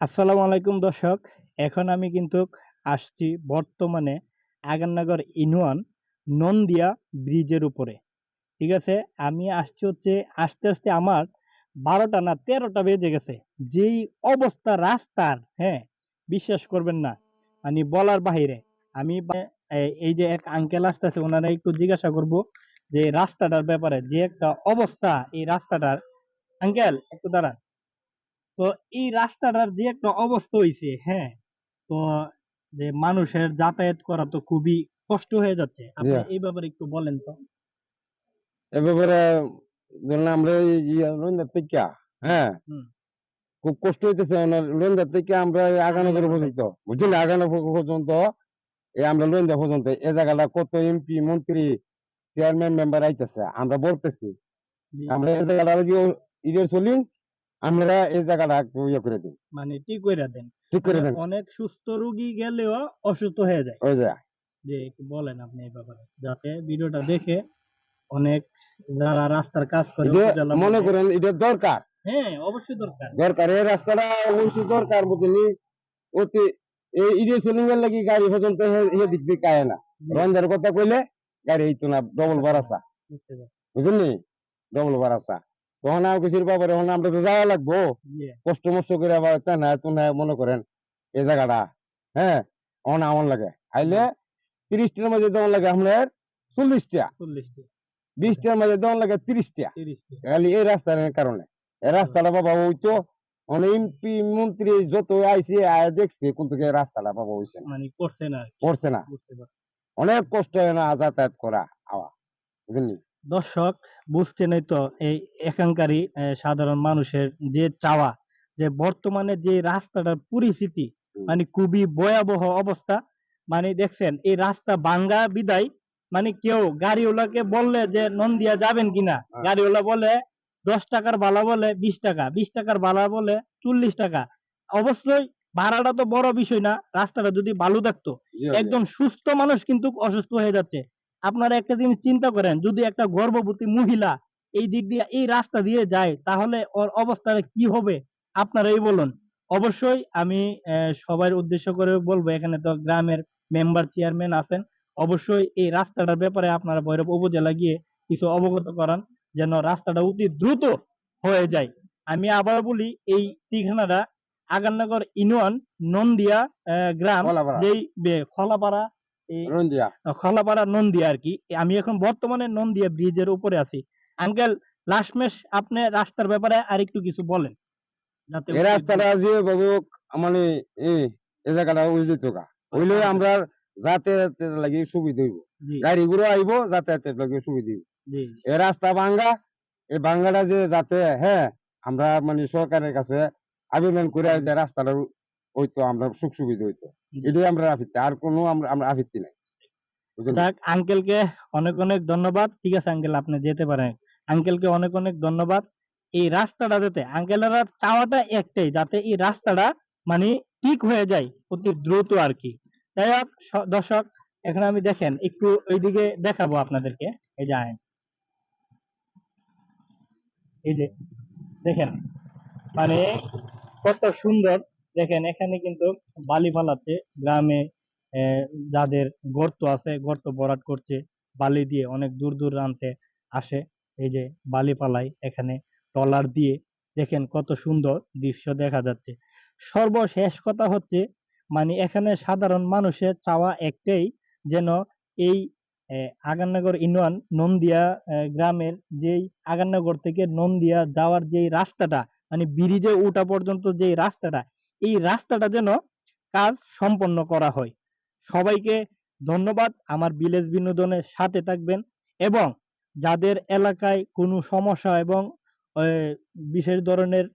আসসালামু আলাইকুম দর্শক, এখন আমি কিন্তু আসছি বর্তমানে আগাননগর ইনওয়ান নন্দিয়া ব্রিজের উপরে। ঠিক আছে, আমি আসছি হচ্ছে, আস্তে আস্তে আমার বারোটা না তেরোটা বেজে গেছে। যেই অবস্থা রাস্তার হ্যাঁ বিশ্বাস করবেন না মানে বলার বাহিরে। আমি এই যে এক আঙ্কেল আসতেছে, ওনারা একটু জিজ্ঞাসা করব যে রাস্তাটার ব্যাপারে যে একটা অবস্থা এই রাস্তাটার। আঙ্কেল একটু দাঁড়ান। তো এই রাস্তাটার যে একটা অবস্থা হইছে হ্যাঁ তো যে মানুষের যাতায়াত করা তো খুবই কষ্ট হয়ে যাচ্ছে। আপনি এই ব্যাপারে একটু বলেন তো। এ ব্যাপারে ধরুন আমরা এই রোহিঙ্গা থেকে হ্যাঁ খুব কষ্ট হইতেছে থেকে আমরা আগানগর পর্যন্ত বুঝলি আগানগর পর্যন্ত এই আমরা পর্যন্ত এই জায়গাটা কত এমপি মন্ত্রী চেয়ারম্যান মেম্বার আইতেছে আমরা বলতেছি। আমরা এই জায়গাটা যদি ইডের চলি আমরা এই জায়গাটা ইয়ে করে দিই। মানে ঠিক করে দেন। ঠিক করে দেন। অনেক সুস্থ রোগী গেলেও অসুস্থ হয়ে যায়। ওই যায়। যে বলেন আপনি এই ব্যাপারে যাতে ভিডিওটা দেখে অনেক যারা রাস্তার কাজ করে মনে করেন এটা দরকার। হ্যাঁ অবশ্যই দরকার। দরকার। এই রাস্তাটা অবশ্যই দরকার বুঝলি অতি এই ইডের চলিং এর লাগি গাড়ি পর্যন্ত হে- দিক দিয়ে কায় না। রঞ্জার কথা কইলে গাড়ি হইতো না। ডবল বারাসা। বুঝলি ডবল বারাসা তখন আর কিছুর ব্যাপারে তখন আমরা তো যাওয়া লাগবো। কষ্ট মষ্ট করে আবার তা না তো না মনে করেন এই জায়গাটা হ্যাঁ? অন আমার লাগে। আইলে তিরিশটার মাঝে দেওয়ান লাগে আপনার চল্লিশটা। চল্লিশটি। বিশটার মাঝে দেওয়ান লাগে তিরিশটা। খালি এই রাস্তার কারণে। এই রাস্তাটা বাবা ওই তো অনেক এমপি মন্ত্রী যত আইসি আয় দেখছে কিন্তু এই রাস্তাটা বাবা হইছে মানে করছে না করছে না। অনেক কষ্ট হয় না যাতায়াত করা। আওয়া। বুঝলি দর্শক বুঝছেনই তো এই এখানকারই সাধারণ মানুষের যে চাওয়া যে বর্তমানে যে রাস্তাটার পরিস্থিতি মানে খুবই ভয়াবহ অবস্থা। মানে দেখছেন এই রাস্তা ভাঙ্গা বিদায় মানে কেউ গাড়িওয়ালাকে বললে যে নন্দিয়া যাবেন কিনা হ্যাঁ। গাড়িওয়ালা বলে দশ টাকার বালা বলে বিশ টাকা। বিশ টাকার বালা বলে চল্লিশ টাকা। অবশ্যই ভাড়াটা তো বড় বিষয় না রাস্তাটা যদি ভালো থাকতো একজন সুস্থ মানুষ কিন্তু অসুস্থ হয়ে যাচ্ছে। আপনারা একটা জিনিস চিন্তা করেন যদি একটা গর্ভবতী মহিলা এই দিক দিয়ে এই রাস্তা দিয়ে যায় তাহলে ওর অবস্থাটা কি হবে? আপনারাই বলুন। অবশ্যই আমি সবার উদ্দেশ্য করে বলব এখানে তো গ্রামের মেম্বার চেয়ারম্যান আছেন অবশ্যই এই রাস্তাটার ব্যাপারে আপনারা ভৈরব উপজেলা গিয়ে কিছু অবগত করান যেন রাস্তাটা অতি দ্রুত হয়ে যায়। আমি আবার বলি এই ঠিকানাটা আগাননগর ইউনিয়ন নন্দিয়া গ্রাম যেই খলাপাড়া খলাপাড়া নন্দিয়া আর কি। আমি এখন বর্তমানে নন্দিয়া ব্রিজের উপরে আছি। আঙ্কেল লাস্ট মেশ আপনি রাস্তার ব্যাপারে আর একটু কিছু বলেন। যাতে এই রাস্তাটা যে বাবু মানে এই এই জায়গাটা ওই যেত হইলে আমরা যাতায়াতের লাগি সুবিধা হইব। জি। গাড়িগুলো আইব যাতায়াতের লাগি সুবিধা হইব। এই রাস্তা ভাঙ্গা এই ভাঙ্গাটা যে যাতে হ্যাঁ আমরা মানে সরকারের কাছে আবেদন করে রাস্তাটা হইতো আমরা সুখ সুবিধা হইতো। এটাই আমরা আফিত্তি আর কোনো আমরা আমরা আফিত্তি নাই। যাক আঙ্কেলকে অনেক অনেক ধন্যবাদ। ঠিক আছে আঙ্কেল আপনি যেতে পারেন। আঙ্কেলকে অনেক অনেক ধন্যবাদ। এই রাস্তাটা যাতে আঙ্কেলের চাওয়াটা একটাই যাতে এই রাস্তাটা মানে ঠিক হয়ে যায় অতি দ্রুত আর কি। যাই হোক দর্শক এখন আমি দেখেন একটু ওইদিকে দেখাবো আপনাদেরকে। এই যে আইন এই যে দেখেন মানে কত সুন্দর দেখেন এখানে কিন্তু বালি ফালাচ্ছে গ্রামে যাদের গর্ত আছে গর্ত ভরাট করছে বালি দিয়ে অনেক দূর দূর আনতে আসে। এই যে বালি পালাই এখানে ট্রলার দিয়ে দেখেন কত সুন্দর দৃশ্য দেখা যাচ্ছে। সর্বশেষ কথা হচ্ছে মানে এখানে সাধারণ মানুষের চাওয়া একটাই যেন এই আহ, আগাননগর ইউনিয়ন নন্দিয়া গ্রামের যেই আগাননগর থেকে নন্দিয়া যাওয়ার যেই রাস্তাটা মানে ব্রিজে ওঠা পর্যন্ত যেই রাস্তাটা এই রাস্তাটা যেন কাজ সম্পন্ন করা হয়। সবাইকে ধন্যবাদ। আমার ভিলেজ বিনোদনের সাথে থাকবেন এবং যাদের এলাকায় কোনো সমস্যা এবং বিশেষ ধরনের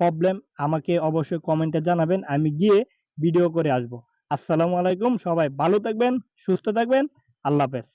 প্রবলেম আমাকে অবশ্যই কমেন্টে জানাবেন। আমি গিয়ে ভিডিও করে আসব। আসসালামু আলাইকুম। সবাই ভালো থাকবেন, সুস্থ থাকবেন। আল্লাহ হাফেজ।